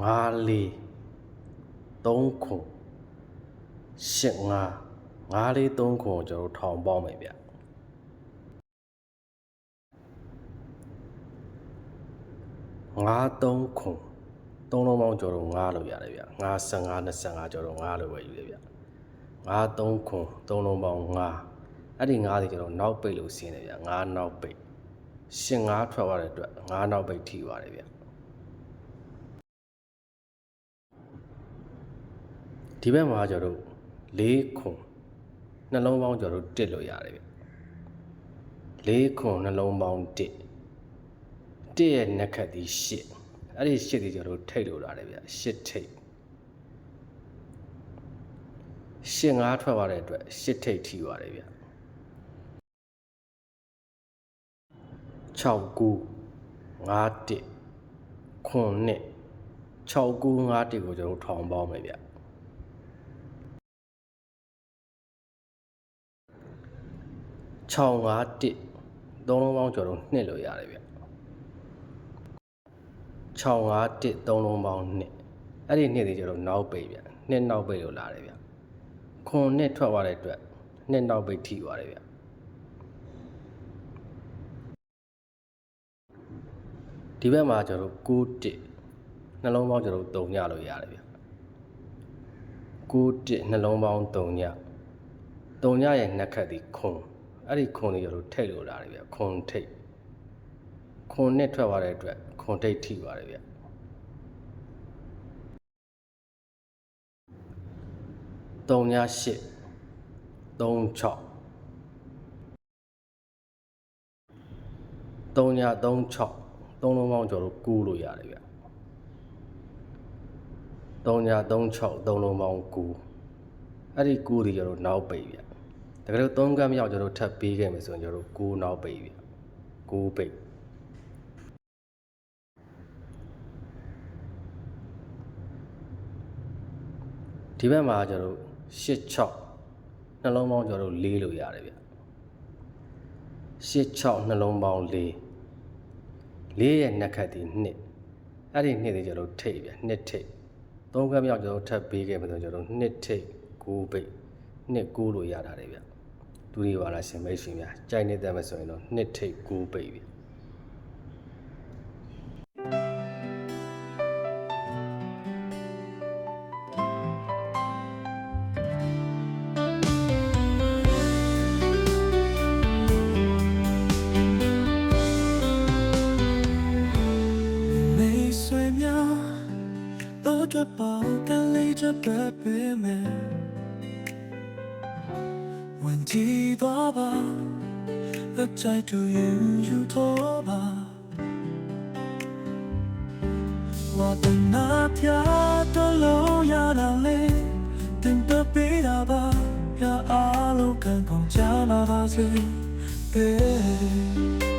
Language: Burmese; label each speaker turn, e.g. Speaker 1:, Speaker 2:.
Speaker 1: 5လေး3ခု8 5 5လေး3ခုကိုကျွန်တော်တို့ထောင်ပေါင်းမယ်ဗျ5 3ခုသုံးလုံးပေါင်းကျွန်တော်တို့5လို့ရတယ်ဗျ5 15 25ကျွန်တော်တို့5လို့ပဲယူတယ်ဗျ5 3ခုသုံးလုံးပေါင်း5အဲ့ဒီ5တွေကျွန်တော်နောက်ပိတ်လို့ဆင်းတယ်ဗျ5နောက်ပိတ်8 5ထွက်သွားတဲ့အတွက်5နောက်ပိတ်ထိသွားတယ်ဗျ ဒီဘက်မှာကျွန်တော်တို့၄ခုနှလုံးပေါင်းကျွန်တော်တို့တစ်လို့ရတယ်ဗျ၄ခုနှလုံးပေါင်းတစ်တစ်ရဲ့နှက်ခတ်ဒီ8အဲ့ဒီ8ဒီကျွန်တော်တို့ထိတ်လို့ရတယ်ဗျ8ထိတ်8 5ထွက်သွားတဲ့အတွက်8ထိတ်ထိသွားတယ်ဗျ6 9 5တစ်ခွန်နှစ်6 9 5တစ်ကိုကျွန်တော်တို့ထောင်ပေါင်းမယ်ဗျ 6 5တစ်သုံးလုံးပေါင်းကျွန်တော်တို့နှစ်လို့ရတယ်ဗျ6 5တစ်သုံးလုံးပေါင်းနှစ်အဲ့ဒီနှစ်တွေကျွန်တော်တို့နောက်ပိတ်ဗျနှစ်နောက်ပိတ်လို့လာတယ်ဗျခွန်နှစ်ထွက်သွားတဲ့အတွက်နှစ်နောက်ပိတ်ထိသွားတယ်ဗျဒီဘက်မှာကျွန်တော်တို့6တစ်နှလုံးပေါင်းကျွန်တော်တို့3ညလို့ရတယ်ဗျ6တစ်နှလုံးပေါင်း3ည3ညရဲ့နှက်ခတ်ဒီခွန် အဲ့ဒီခွန်တွေကျွန်တော်တို့ထိတ်လို့လာတယ်ဗျခွန်ထိတ်ခွန်နဲ့ထွက်သွားတဲ့အတွက်ခွန်ထိတ်ထိသွားတယ်ဗျ3ည8 3 6 3ည3 6 3လုံးပေါင်းကျွန်တော်တို့ကူးလို့ရတယ်ဗျ3ည3 6 3လုံးပေါင်းကူးအဲ့ဒီကူးတွေကျွန်တော်တို့နောက်ပိတ်ဗျ တကယ်လို့3ကမ်းမြောက်ကျွန်တော်တို့ထပ်ပေးခဲ့မယ်ဆိုရင်ကျွန်တော်တို့ကူးနောက်ပိတ်ဗျကူးပိတ်ဒီဘက်မှာကျွန်တော်တို့8 6နှလုံးပေါင်းကျွန်တော်တို့၄လို့ရတယ်ဗျ8 6နှလုံးပေါင်း4လေးရဲ့နှက်ခတ်ဒီနှစ်အဲ့ဒီနှစ်တွေကျွန်တော်တို့ထိတ်ဗျနှစ်ထိတ်သုံးခန်းမြောက်ကျွန်တော်တို့ထပ်ပေးခဲ့မယ်ဆိုကျွန်တော်တို့နှစ်ထိတ်ကိုးပိတ်နှစ်ကိုးလို့ရတာတယ်ဗျ သူတွေပါလားရှင်မိတ်ဆွေများကြိုက်နေတတ်မယ်ဆိုရင်တော့နှစ်ထိပ်ကိုးပိတ်ပြီ
Speaker 2: တော့ကြပါကလေးကြပဲပေးမယ် ဝင်ကြည့်သွားပါလက်ချိုက်တူရင်ယူတော့ပါဝါတနာပြတော်လို့ရတာလေတင်ပပေးတာပါရအားလုံးကံကောင်းကြပါပါစေ Babe